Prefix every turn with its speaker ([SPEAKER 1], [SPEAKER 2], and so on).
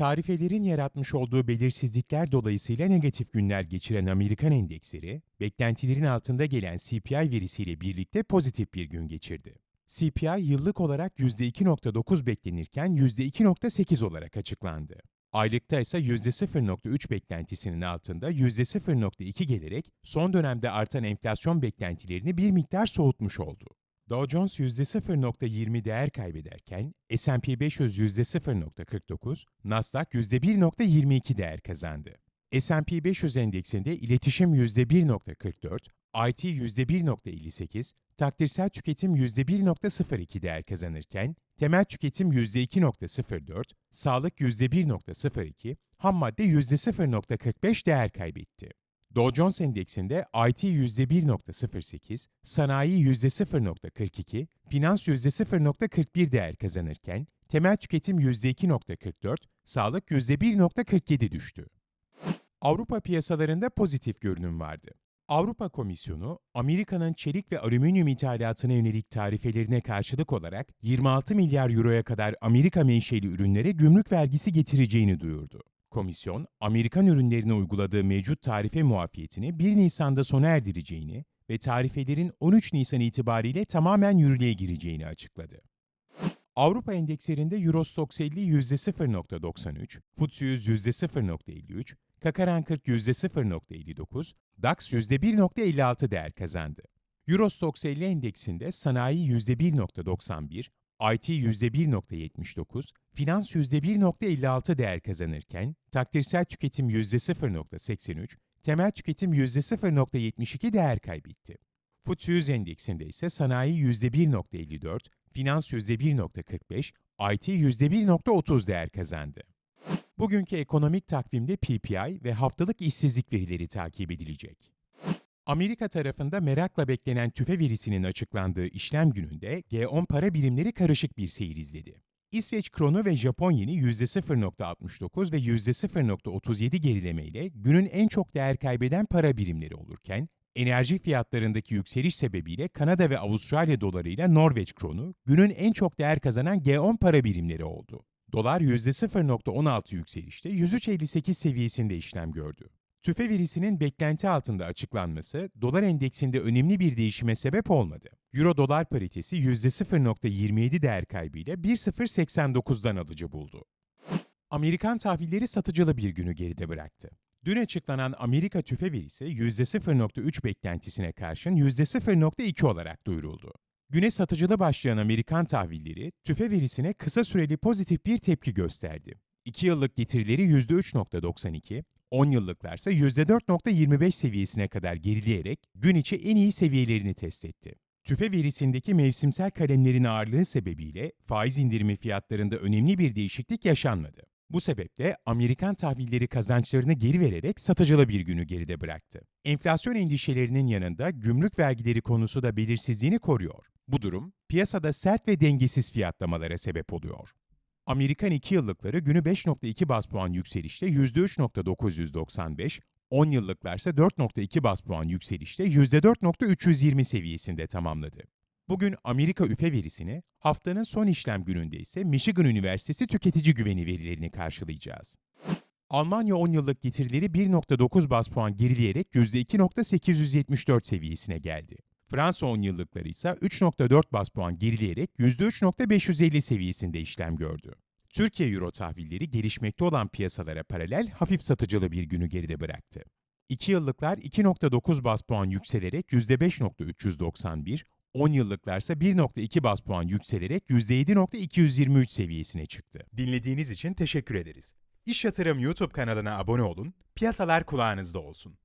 [SPEAKER 1] Tarifelerin yaratmış olduğu belirsizlikler dolayısıyla negatif günler geçiren Amerikan endeksleri, beklentilerin altında gelen CPI verisiyle birlikte pozitif bir gün geçirdi. CPI yıllık olarak %2.9 beklenirken %2.8 olarak açıklandı. Aylıkta ise %0.3 beklentisinin altında %0.2 gelerek son dönemde artan enflasyon beklentilerini bir miktar soğutmuş oldu. Dow Jones %0.20 değer kaybederken S&P 500 %0.49, Nasdaq %1.22 değer kazandı. S&P 500 endeksinde iletişim %1.44, IT %1.58, takdirsel tüketim %1.02 değer kazanırken temel tüketim %2.04, sağlık %1.02, ham madde %0.45 değer kaybetti. Dow Jones Endeksinde IT %1.08, sanayi %0.42, finans %0.41 değer kazanırken temel tüketim %2.44, sağlık %1.47 düştü. Avrupa piyasalarında pozitif görünüm vardı. Avrupa Komisyonu, Amerika'nın çelik ve alüminyum ithalatına yönelik tarifelerine karşılık olarak 26 milyar euroya kadar Amerika menşeli ürünlere gümrük vergisi getireceğini duyurdu. Komisyon, Amerikan ürünlerine uyguladığı mevcut tarife muafiyetini 1 Nisan'da sona erdireceğini ve tarifelerin 13 Nisan itibariyle tamamen yürürlüğe gireceğini açıkladı. Avrupa endekslerinde Eurostoxx 50 %0.93, FTSE 100 %0.53, Kakaran 40 %0.59, DAX %1.56 değer kazandı. Eurostoxx 50 endeksinde sanayi %1.91, IT %1.79, finans %1.56 değer kazanırken takdirsel tüketim %0.83, temel tüketim %0.72 değer kaybetti. FTSE 100 endeksinde ise sanayi %1.54, finans %1.45, IT %1.30 değer kazandı. Bugünkü ekonomik takvimde PPI ve haftalık işsizlik verileri takip edilecek. Amerika tarafında merakla beklenen tüfe verisinin açıklandığı işlem gününde G10 para birimleri karışık bir seyir izledi. İsveç kronu ve Japon yeni %0.69 ve %0.37 gerilemeyle günün en çok değer kaybeden para birimleri olurken, enerji fiyatlarındaki yükseliş sebebiyle Kanada ve Avustralya dolarıyla Norveç kronu günün en çok değer kazanan G10 para birimleri oldu. Dolar %0.16 yükselişte 103.58 seviyesinde işlem gördü. TÜFE verisinin beklenti altında açıklanması, dolar endeksinde önemli bir değişime sebep olmadı. Euro-dolar paritesi %0.27 değer kaybıyla 1.089'dan alıcı buldu. Amerikan tahvilleri satıcılı bir günü geride bıraktı. Dün açıklanan Amerika tüfe verisi %0.3 beklentisine karşın %0.2 olarak duyuruldu. Güne satıcılı başlayan Amerikan tahvilleri, tüfe verisine kısa süreli pozitif bir tepki gösterdi. 2 yıllık getirileri %3.92, 10 yıllıklarsa %4.25 seviyesine kadar gerileyerek gün içi en iyi seviyelerini test etti. Tüfe verisindeki mevsimsel kalemlerin ağırlığı sebebiyle faiz indirimi fiyatlarında önemli bir değişiklik yaşanmadı. Bu sebeple Amerikan tahvilleri kazançlarını geri vererek satıcılı bir günü geride bıraktı. Enflasyon endişelerinin yanında gümrük vergileri konusu da belirsizliğini koruyor. Bu durum piyasada sert ve dengesiz fiyatlamalara sebep oluyor. Amerikan 2 yıllıkları günü 5.2 bas puan yükselişte %3.995, 10 yıllıklarsa 4.2 bas puan yükselişte %4.320 seviyesinde tamamladı. Bugün Amerika üfe verisini, haftanın son işlem gününde ise Michigan Üniversitesi tüketici güveni verilerini karşılayacağız. Almanya 10 yıllık getirileri 1.9 bas puan gerileyerek %2.874 seviyesine geldi. Fransa 10 yıllıkları ise 3.4 bas puan gerileyerek %3.550 seviyesinde işlem gördü. Türkiye Euro tahvilleri gelişmekte olan piyasalara paralel hafif satıcılı bir günü geride bıraktı. 2 yıllıklar 2.9 bas puan yükselerek %5.391, 10 yıllıklarsa 1.2 bas puan yükselerek %7.223 seviyesine çıktı. Dinlediğiniz için teşekkür ederiz. İş Yatırım YouTube kanalına abone olun, piyasalar kulağınızda olsun.